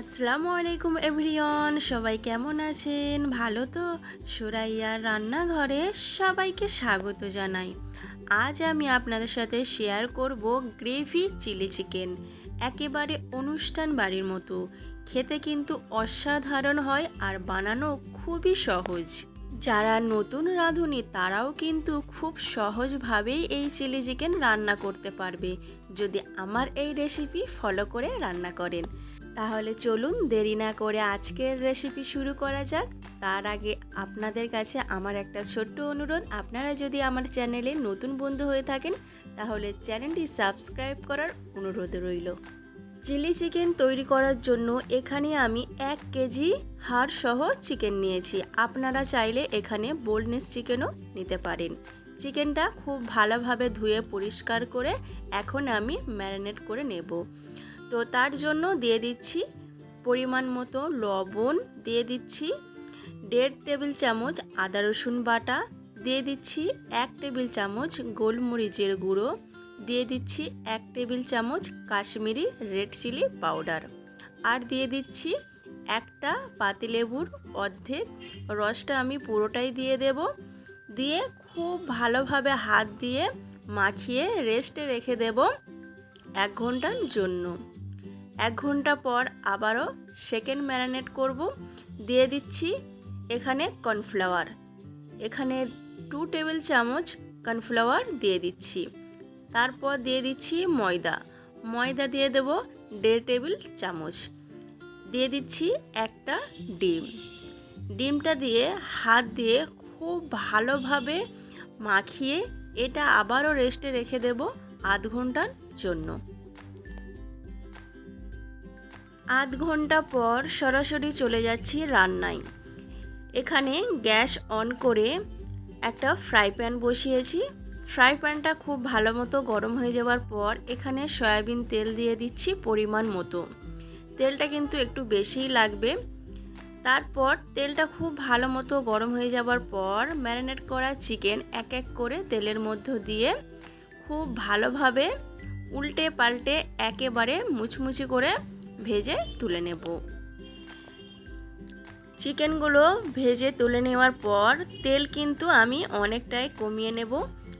আসসালামু আলাইকুম এভরিওয়ান, সবাই কেমন আছেন? ভালো তো? সুরাইয়ার রান্নাঘরে সবাইকে স্বাগত জানাই। আজ আমি আপনাদের সাথে শেয়ার করব গ্রেভি চিলি চিকেন একেবারে অনুষ্ঠান বাড়ির মতো। খেতে কিন্তু অসাধারণ হয় আর বানানো খুবই সহজ। যারা নতুন রাঁধুনি, তারাও কিন্তু খুব সহজভাবেই এই চিলি চিকেন রান্না করতে পারবে। যদি আমার এই রেসিপি ফলো করে রান্না করেন। তাহলে চলুন দেরি না করে আজকের রেসিপি শুরু করা যাক। তার আগে আপনাদের কাছে আমার একটা ছোট্ট অনুরোধ। আপনারা যদি আমার চ্যানেলে নতুন বন্ধু হয়ে থাকেন, তাহলে চ্যানেলটি সাবস্ক্রাইব করার অনুরোধ রইল। চিলি চিকেন তৈরি করার জন্য এখানে আমি এক কেজি হাড় সহ চিকেন নিয়েছি। আপনারা চাইলে এখানে বোলনেস চিকেনও নিতে পারেন। চিকেনটা খুব ভালোভাবে ধুয়ে পরিষ্কার করে এখন আমি ম্যারিনেট করে নেব। তো তার জন্য দিয়ে দিচ্ছি পরিমাণ মতো লবণ, দিয়ে দিচ্ছি দেড় টেবিল চামচ আদা রসুন বাটা, দিয়ে দিচ্ছি এক টেবিল চামচ গোলমরিচের গুঁড়ো, দিয়ে দিচ্ছি এক টেবিল চামচ কাশ্মীরি রেড চিলি পাউডার আর দিয়ে দিচ্ছি একটা পাতিলেবুর অর্ধেক। রসটা আমি পুরোটাই দিয়ে দেব। দিয়ে খুব ভালোভাবে হাত দিয়ে মাখিয়ে রেস্টে রেখে দেব এক ঘণ্টার জন্য। এক ঘণ্টা পর আবারও সেকেন্ড ম্যারিনেট করব। দিয়ে দিচ্ছি এখানে কর্নফ্লাওয়ার এখানে টু টেবিল চামচ কর্নফ্লাওয়ার দিয়ে দিচ্ছি। তারপর দিয়ে দিচ্ছি ময়দা। ময়দা দিয়ে দেব দেড় টেবিল চামচ। দিয়ে দিচ্ছি একটা ডিম। ডিমটা দিয়ে হাত দিয়ে খুব ভালোভাবে মাখিয়ে এটা আবারও রেস্টে রেখে দেব আধ ঘণ্টার জন্য। আধ ঘণ্টা পর সরাসরি চলে যাচ্ছি রান্নায়। এখানে গ্যাস অন করে একটা ফ্রাই প্যান বসিয়েছি। ফ্রাই প্যানটা খুব ভালো মতো গরম হয়ে যাওয়ার পর এখানে সয়াবিন তেল দিয়ে দিচ্ছি পরিমাণ মতো। তেলটা কিন্তু একটু বেশিই লাগবে। তারপর তেলটা খুব ভালো মতো গরম হয়ে যাওয়ার পর ম্যারিনেট করা চিকেন এক এক করে তেলের মধ্য দিয়ে খুব ভালোভাবে উল্টে পাল্টে একেবারে মুচমুচি করে ভেজে তুলে নেব। চিকেনগুলো ভেজে তুলে নেওয়ার পর তেল কিন্তু আমি অনেকটাই কমিয়ে নেব।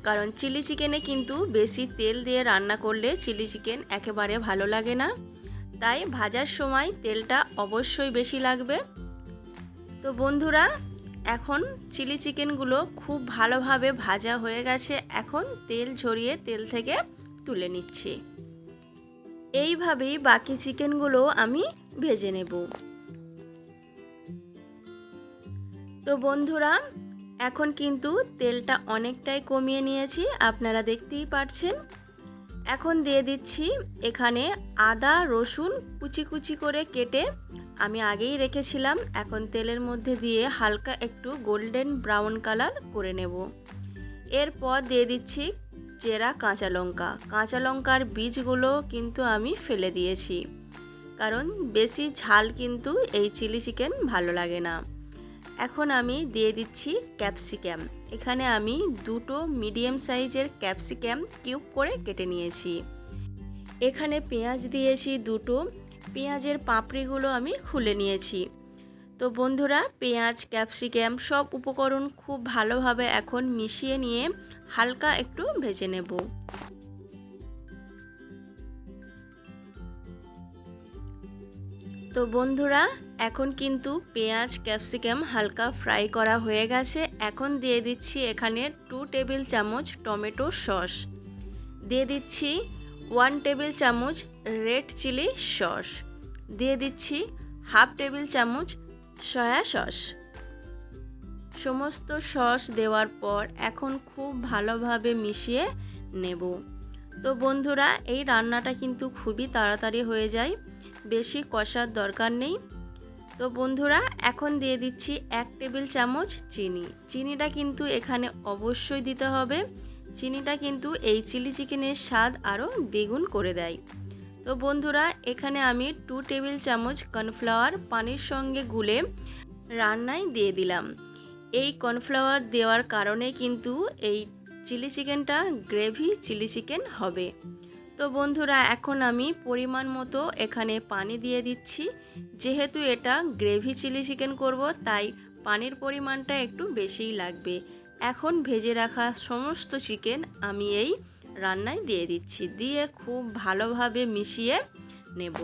কারণ চিলি চিকেনে কিন্তু বেশি তেল দিয়ে রান্না করলে চিলি চিকেন একেবারে ভালো লাগে না। তাই ভাজার সময় তেলটা অবশ্যই বেশি লাগবে। তো বন্ধুরা, এখন চিলি চিকেনগুলো খুব ভালোভাবে ভাজা হয়ে গেছে। এখন তেল ঝরিয়ে তেল থেকে তুলে নিচ্ছি। এইভাবেই বাকি চিকেনগুলো আমি ভেজে নেব। তো বন্ধুরা, এখন কিন্তু তেলটা অনেকটাই কমিয়ে নিয়েছি, আপনারা দেখতেই পারছেন। এখন দিয়ে দিচ্ছি এখানে আদা, রসুন কুচি কুচি করে কেটে আমি আগেই রেখেছিলাম। এখন তেলের মধ্যে দিয়ে হালকা একটু গোল্ডেন ব্রাউন কালার করে নেব। এরপর দিয়ে দিচ্ছি চেরা কাঁচা লঙ্কা। কাঁচা লঙ্কার বীজগুলো কিন্তু আমি ফেলে দিয়েছি। কারণ বেশি ঝাল কিন্তু এই চিলি চিকেন ভালো লাগে না। এখন আমি দিয়ে দিচ্ছি ক্যাপসিক্যাম এখানে আমি দুটো মিডিয়াম সাইজের ক্যাপসিক্যাম কিউব করে কেটে নিয়েছি। এখানে পেঁয়াজ দিয়েছি দুটো। পেঁয়াজের পাপড়িগুলো আমি খুলে নিয়েছি। তো বন্ধুরা, পেঁয়াজ ক্যাপসিক্যাম সব উপকরণ খুব ভালোভাবে এখন মিশিয়ে নিয়ে হালকা একটু ভেজে নেব। তো বন্ধুরা, এখন কিন্তু পেঁয়াজ, ক্যাপসিকাম হালকা ফ্রাই করা হয়ে গেছে। এখন দিয়ে দিচ্ছি এখানে টু টেবিল চামচ টমেটো সস। দিয়ে দিচ্ছি ওয়ান টেবিল চামচ রেড চিলি সস। দিয়ে দিচ্ছি হাফ টেবিল চামচ সয়া সস। সমস্ত সস দেওয়ার পর এখন খুব ভালোভাবে মিশিয়ে নেব। তো বন্ধুরা, এই রান্নাটা কিন্তু খুবই তাড়াতাড়ি হয়ে যায়, বেশি কষার দরকার নেই। তো বন্ধুরা, এখন দিয়ে দিচ্ছি এক টেবিল চামচ চিনি। চিনিটা কিন্তু এখানে অবশ্যই দিতে হবে। চিনিটা কিন্তু এই চিলি চিকেনের স্বাদ আরও দ্বিগুণ করে দেয়। তো বন্ধুরা, এখানে আমি টু টেবিল চামচ কর্নফ্লাওয়ার পানির সঙ্গে গুলে রান্নায় দিয়ে দিলাম। এই কর্নফ্লাওয়ার দেওয়ার কারণে কিন্তু এই চিলি চিকেনটা গ্রেভি চিলি চিকেন হবে। তো বন্ধুরা, এখন আমি পরিমাণ মতো এখানে পানি দিয়ে দিচ্ছি। যেহেতু এটা গ্রেভি চিলি চিকেন করব, তাই পানির পরিমাণটা একটু বেশিই লাগবে। এখন ভেজে রাখা সমস্ত চিকেন আমি এই রান্নায় দিয়ে দিচ্ছি। দিয়ে খুব ভালোভাবে মিশিয়ে নেব।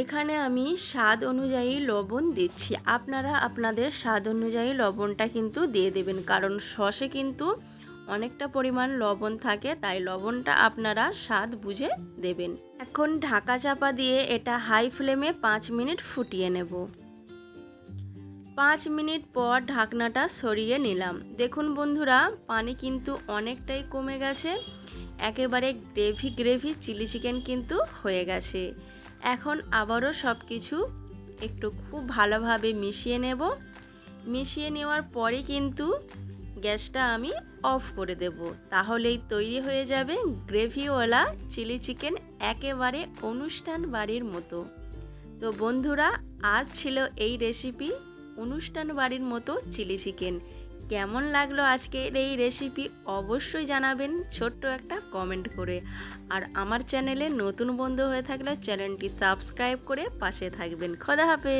এখানে আমি স্বাদ অনুযায়ী লবণ দিচ্ছি। আপনারা আপনাদের স্বাদ অনুযায়ী লবণটা কিন্তু দিয়ে দেবেন। কারণ সসে কিন্তু অনেকটা পরিমাণ লবণ থাকে, তাই লবণটা আপনারা স্বাদ বুঝে দেবেন। এখন ঢাকা চাপা দিয়ে এটা হাই ফ্লেমে পাঁচ মিনিট ফুটিয়ে নেব। পাঁচ মিনিট পর ঢাকনাটা সরিয়ে নিলাম। দেখুন বন্ধুরা, পানি কিন্তু অনেকটাই কমে গেছে। একেবারে গ্রেভি গ্রেভি চিলি চিকেন কিন্তু হয়ে গেছে। এখন আবারও সব কিছু একটু খুব ভালোভাবে মিশিয়ে নেব। মিশিয়ে নেওয়ার পরে কিন্তু গ্যাসটা আমি অফ করে দেব। তাহলেই তৈরি হয়ে যাবে গ্রেভিওয়ালা চিলি চিকেন একেবারে অনুষ্ঠান বাড়ির মতো। তো বন্ধুরা, আজ ছিল এই রেসিপি অনুষ্ঠান বাড়ির মতো চিলি চিকেন। কেমন লাগল আজকের এই রেসিপি অবশ্যই জানাবেন ছোট্ট একটা কমেন্ট করে। আর আমার চ্যানেলে নতুন বন্ধু হয়ে থাকলে চ্যানেলটি সাবস্ক্রাইব করে পাশে থাকবেন। খোদা হাফেজ।